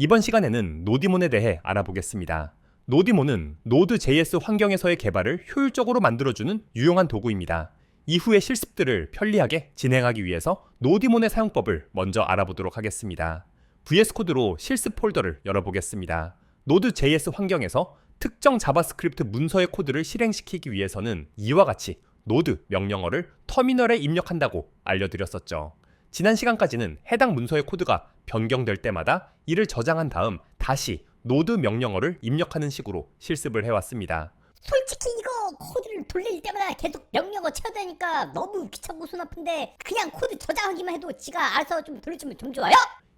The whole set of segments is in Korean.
이번 시간에는 노디몬에 대해 알아보겠습니다. 노디몬은 노드.js 환경에서의 개발을 효율적으로 만들어주는 유용한 도구입니다. 이후의 실습들을 편리하게 진행하기 위해서 노디몬의 사용법을 먼저 알아보도록 하겠습니다. VS 코드로 실습 폴더를 열어보겠습니다. 노드.js 환경에서 특정 자바스크립트 문서의 코드를 실행시키기 위해서는 이와 같이 노드 명령어를 터미널에 입력한다고 알려드렸었죠. 지난 시간까지는 해당 문서의 코드가 변경될 때마다 이를 저장한 다음 다시 노드 명령어를 입력하는 식으로 실습을 해왔습니다. 솔직히 이거 코드를 돌릴 때마다 계속 명령어 쳐야 되니까 너무 귀찮고 손 아픈데 그냥 코드 저장하기만 해도 지가 알아서 좀 돌려주면 좀 좋아요?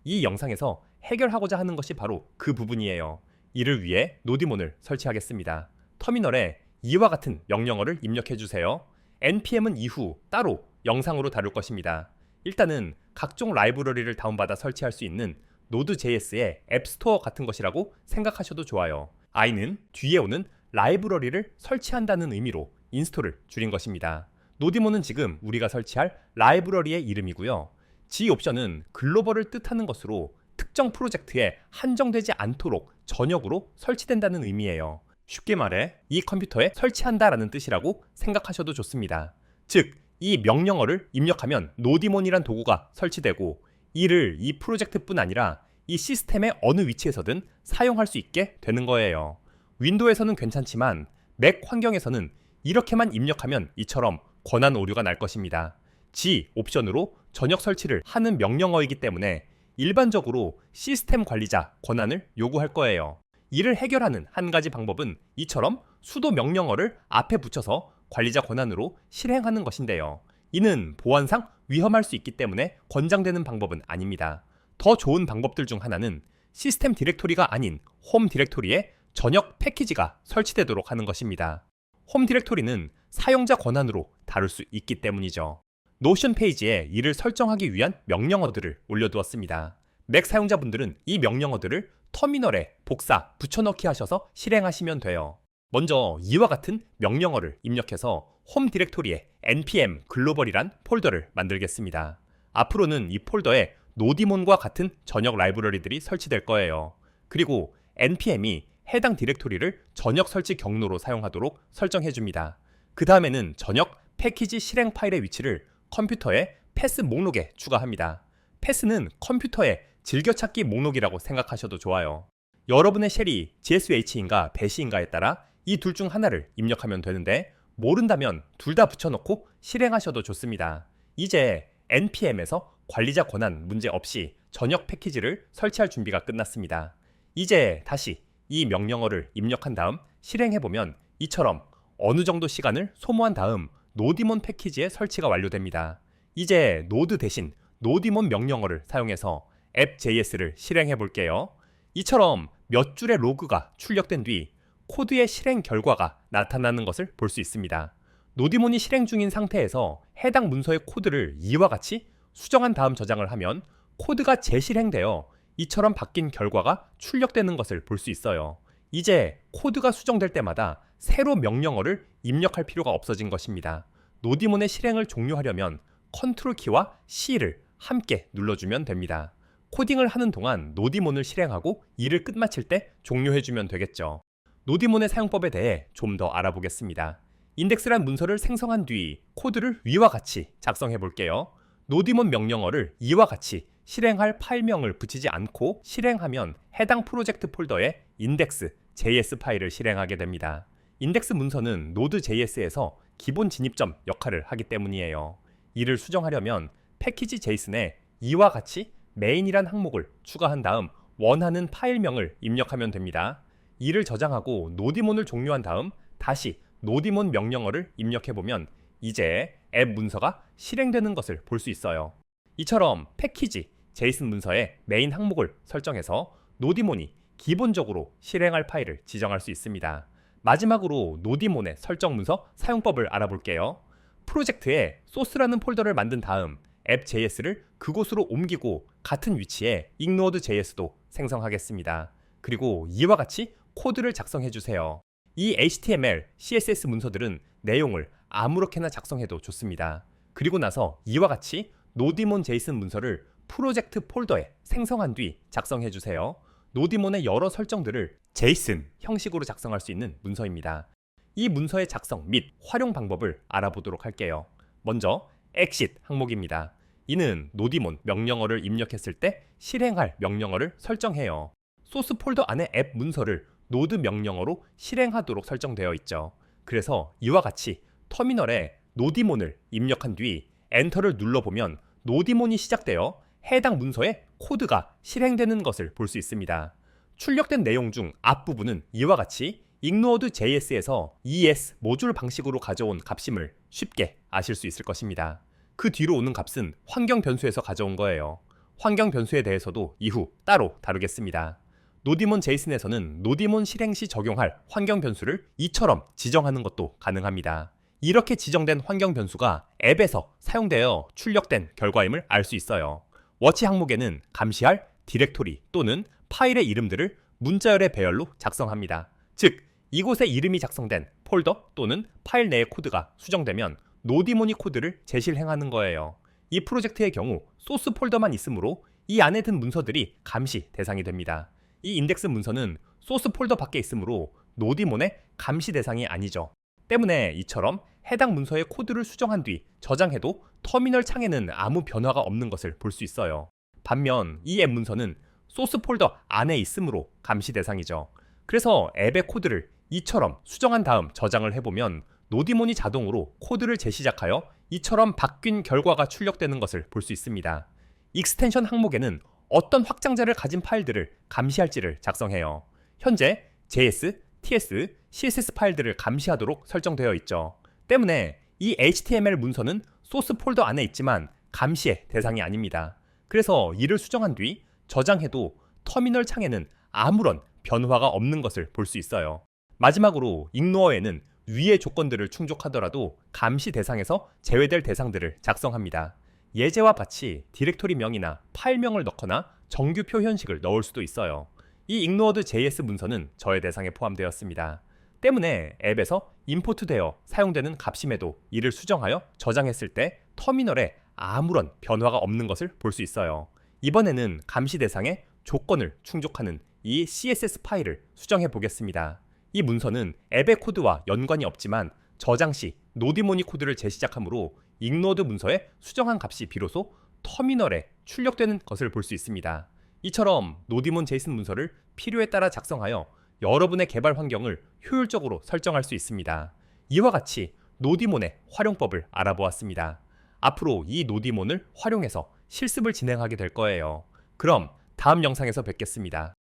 이 영상에서 해결하고자 하는 것이 바로 그 부분이에요. 이를 위해 노디몬을 설치하겠습니다. 터미널에 이와 같은 명령어를 입력해 주세요. npm은 이후 따로 영상으로 다룰 것입니다. 일단은 각종 라이브러리를 다운받아 설치할 수 있는 노드.js의 앱스토어 같은 것이라고 생각하셔도 좋아요. i는 뒤에 오는 라이브러리를 설치한다는 의미로 인스톨을 줄인 것입니다. 노디몬은 지금 우리가 설치할 라이브러리의 이름이고요. G 옵션은 글로벌을 뜻하는 것으로 특정 프로젝트에 한정되지 않도록 전역으로 설치된다는 의미예요. 쉽게 말해 이 컴퓨터에 설치한다라는 뜻이라고 생각하셔도 좋습니다. 즉, 이 명령어를 입력하면 노디몬이란 도구가 설치되고 이를 이 프로젝트뿐 아니라 이 시스템의 어느 위치에서든 사용할 수 있게 되는 거예요. 윈도우에서는 괜찮지만 맥 환경에서는 이렇게만 입력하면 이처럼 권한 오류가 날 것입니다. G 옵션으로 전역 설치를 하는 명령어이기 때문에 일반적으로 시스템 관리자 권한을 요구할 거예요. 이를 해결하는 한 가지 방법은 이처럼 수도 명령어를 앞에 붙여서 관리자 권한으로 실행하는 것인데요. 이는 보안상 위험할 수 있기 때문에 권장되는 방법은 아닙니다. 더 좋은 방법들 중 하나는 시스템 디렉토리가 아닌 홈 디렉토리에 전역 패키지가 설치되도록 하는 것입니다. 홈 디렉토리는 사용자 권한으로 다룰 수 있기 때문이죠. 노션 페이지에 이를 설정하기 위한 명령어들을 올려두었습니다. 맥 사용자분들은 이 명령어들을 터미널에 복사, 붙여넣기 하셔서 실행하시면 돼요. 먼저 이와 같은 명령어를 입력해서 홈 디렉토리에 npm 글로벌이란 폴더를 만들겠습니다. 앞으로는 이 폴더에 노디몬과 같은 전역 라이브러리들이 설치될 거예요. 그리고 npm이 해당 디렉토리를 전역 설치 경로로 사용하도록 설정해 줍니다. 그 다음에는 전역 패키지 실행 파일의 위치를 컴퓨터의 패스 목록에 추가합니다. 패스는 컴퓨터의 즐겨찾기 목록이라고 생각하셔도 좋아요. 여러분의 쉘이 GSH인가 배시인가에 따라 이 둘 중 하나를 입력하면 되는데 모른다면 둘 다 붙여놓고 실행하셔도 좋습니다. 이제 npm에서 관리자 권한 문제 없이 전역 패키지를 설치할 준비가 끝났습니다. 이제 다시 이 명령어를 입력한 다음 실행해보면 이처럼 어느 정도 시간을 소모한 다음 노디몬 패키지의 설치가 완료됩니다. 이제 노드 대신 노디몬 명령어를 사용해서 앱.js를 실행해 볼게요. 이처럼 몇 줄의 로그가 출력된 뒤 코드의 실행 결과가 나타나는 것을 볼 수 있습니다. 노디몬이 실행 중인 상태에서 해당 문서의 코드를 이와 같이 수정한 다음 저장을 하면 코드가 재실행되어 이처럼 바뀐 결과가 출력되는 것을 볼 수 있어요. 이제 코드가 수정될 때마다 새로 명령어를 입력할 필요가 없어진 것입니다. 노디몬의 실행을 종료하려면 컨트롤 키와 C를 함께 눌러주면 됩니다. 코딩을 하는 동안 노디몬을 실행하고 일을 끝마칠 때 종료해주면 되겠죠. 노디몬의 사용법에 대해 좀 더 알아보겠습니다. 인덱스란 문서를 생성한 뒤 코드를 위와 같이 작성해 볼게요. 노디몬 명령어를 이와 같이 실행할 파일명을 붙이지 않고 실행하면 해당 프로젝트 폴더에 index js 파일을 실행하게 됩니다. 인덱스 문서는 노드.js에서 기본 진입점 역할을 하기 때문이에요. 이를 수정하려면 패키지 제이슨에 이와 같이 메인이란 항목을 추가한 다음 원하는 파일명을 입력하면 됩니다. 이를 저장하고 노디몬을 종료한 다음 다시 노디몬 명령어를 입력해 보면 이제 앱 문서가 실행되는 것을 볼 수 있어요. 이처럼 패키지 제이슨 문서의 메인 항목을 설정해서 노디몬이 기본적으로 실행할 파일을 지정할 수 있습니다. 마지막으로 노디몬의 설정 문서 사용법을 알아볼게요. 프로젝트에 소스라는 폴더를 만든 다음 앱.js를 그곳으로 옮기고 같은 위치에 ignore.js도 생성하겠습니다. 그리고 이와 같이 코드를 작성해 주세요. 이 HTML, CSS 문서들은 내용을 아무렇게나 작성해도 좋습니다. 그리고 나서 이와 같이 노디몬 제이슨 문서를 프로젝트 폴더에 생성한 뒤 작성해 주세요. 노디몬의 여러 설정들을 제이슨 형식으로 작성할 수 있는 문서입니다. 이 문서의 작성 및 활용 방법을 알아보도록 할게요. 먼저 exit 항목입니다. 이는 노디몬 명령어를 입력했을 때 실행할 명령어를 설정해요. 소스 폴더 안의 앱 문서를 노드 명령어로 실행하도록 설정되어 있죠. 그래서 이와 같이 터미널에 노디몬을 입력한 뒤 엔터를 눌러보면 노디몬이 시작되어 해당 문서에 코드가 실행되는 것을 볼 수 있습니다. 출력된 내용 중 앞부분은 이와 같이 ignored JS에서 ES 모듈 방식으로 가져온 값임을 쉽게 아실 수 있을 것입니다. 그 뒤로 오는 값은 환경 변수에서 가져온 거예요. 환경 변수에 대해서도 이후 따로 다루겠습니다. 노디몬 제이슨에서는 노디몬 실행 시 적용할 환경 변수를 이처럼 지정하는 것도 가능합니다. 이렇게 지정된 환경 변수가 앱에서 사용되어 출력된 결과임을 알 수 있어요. 워치 항목에는 감시할 디렉토리 또는 파일의 이름들을 문자열의 배열로 작성합니다. 즉, 이곳에 이름이 작성된 폴더 또는 파일 내의 코드가 수정되면 노디모니 코드를 재실행하는 거예요. 이 프로젝트의 경우 소스 폴더만 있으므로 이 안에 든 문서들이 감시 대상이 됩니다. 이 인덱스 문서는 소스 폴더 밖에 있으므로 노디몬의 감시 대상이 아니죠. 때문에 이처럼 해당 문서의 코드를 수정한 뒤 저장해도 터미널 창에는 아무 변화가 없는 것을 볼 수 있어요. 반면 이 앱 문서는 소스 폴더 안에 있으므로 감시 대상이죠. 그래서 앱의 코드를 이처럼 수정한 다음 저장을 해보면 노디몬이 자동으로 코드를 재시작하여 이처럼 바뀐 결과가 출력되는 것을 볼 수 있습니다. 익스텐션 항목에는 어떤 확장자를 가진 파일들을 감시할지를 작성해요. 현재 JS, TS, CSS 파일들을 감시하도록 설정되어 있죠. 때문에 이 HTML 문서는 소스 폴더 안에 있지만 감시의 대상이 아닙니다. 그래서 이를 수정한 뒤 저장해도 터미널 창에는 아무런 변화가 없는 것을 볼 수 있어요. 마지막으로 ignore에는 위의 조건들을 충족하더라도 감시 대상에서 제외될 대상들을 작성합니다. 예제와 같이 디렉토리 명이나 파일명을 넣거나 정규 표 현식을 넣을 수도 있어요. 이 ignored JS 문서는 저의 대상에 포함되었습니다. 때문에 앱에서 임포트되어 사용되는 값임에도 이를 수정하여 저장했을 때 터미널에 아무런 변화가 없는 것을 볼 수 있어요. 이번에는 감시 대상에 조건을 충족하는 이 CSS 파일을 수정해 보겠습니다. 이 문서는 앱의 코드와 연관이 없지만 저장 시 노디모니 코드를 재시작하므로 ignored 문서에 수정한 값이 비로소 터미널에 출력되는 것을 볼 수 있습니다. 이처럼 노디몬 제이슨 문서를 필요에 따라 작성하여 여러분의 개발 환경을 효율적으로 설정할 수 있습니다. 이와 같이 노디몬의 활용법을 알아보았습니다. 앞으로 이 노디몬을 활용해서 실습을 진행하게 될 거예요. 그럼 다음 영상에서 뵙겠습니다.